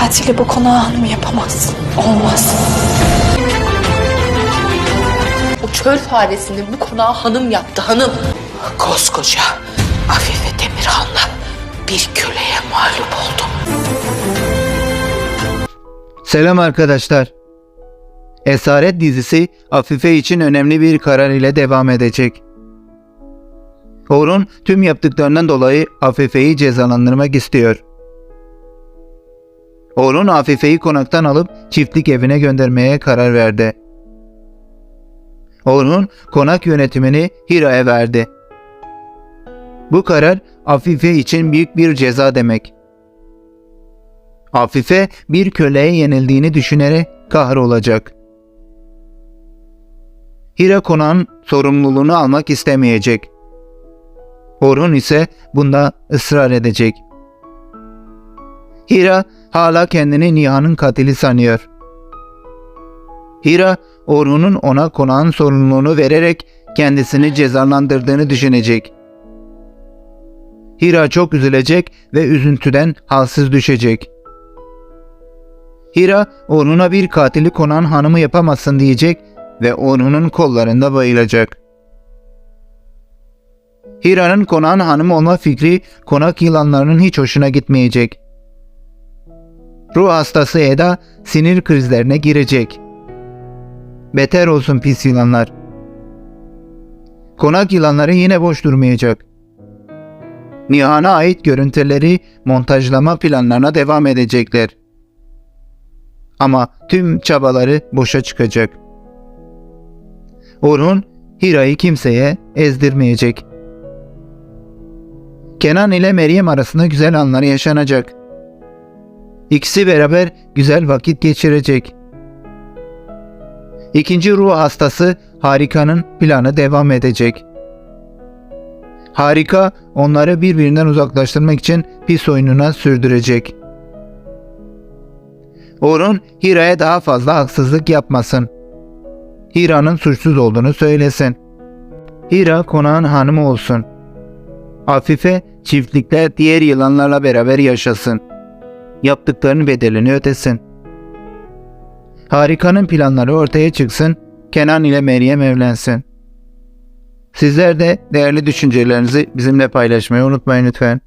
katili bu konağı hanım yapamaz. Olmaz. O çöl faresini bu konağa hanım yaptı hanım. Koskoca Afife Demirhan'la bir köleye mağlup oldu. Selam arkadaşlar. Esaret dizisi Afife için önemli bir karar ile devam edecek. Orhun tüm yaptıklarından dolayı Afife'yi cezalandırmak istiyor. Orhun Afife'yi konaktan alıp çiftlik evine göndermeye karar verdi. Orhun konak yönetimini Hira'ya verdi. Bu karar Afife için büyük bir ceza demek. Afife bir köleye yenildiğini düşünerek kahrolacak. Hira konağın sorumluluğunu almak istemeyecek. Orhun ise bunda ısrar edecek. Hira hala kendini Niha'nın katili sanıyor. Hira, Orhun'un ona konağın sorumluluğunu vererek kendisini cezalandırdığını düşünecek. Hira çok üzülecek ve üzüntüden halsiz düşecek. Hira, Orhun'a bir katili konan hanımı yapamazsın diyecek ve Orhun'un kollarında bayılacak. Hira'nın konağın hanımı olma fikri konak yılanlarının hiç hoşuna gitmeyecek. Ruh hastası Eda sinir krizlerine girecek. Beter olsun pis yılanlar. Konak yılanları yine boş durmayacak. Nihan'a ait görüntüleri montajlama planlarına devam edecekler. Ama tüm çabaları boşa çıkacak. Orhun Hira'yı kimseye ezdirmeyecek. Kenan ile Meryem arasında güzel anlar yaşanacak. İkisi beraber güzel vakit geçirecek. İkinci ruh hastası Harika'nın planı devam edecek. Harika onları birbirinden uzaklaştırmak için pis oyununa sürdürecek. Orhun Hira'ya daha fazla haksızlık yapmasın. Hira'nın suçsuz olduğunu söylesin. Hira konağın hanımı olsun. Afife çiftlikte diğer yılanlarla beraber yaşasın. Yaptıklarının bedelini ödesin. Harika'nın planları ortaya çıksın, Kenan ile Meryem evlensin. Sizler de değerli düşüncelerinizi bizimle paylaşmayı unutmayın lütfen.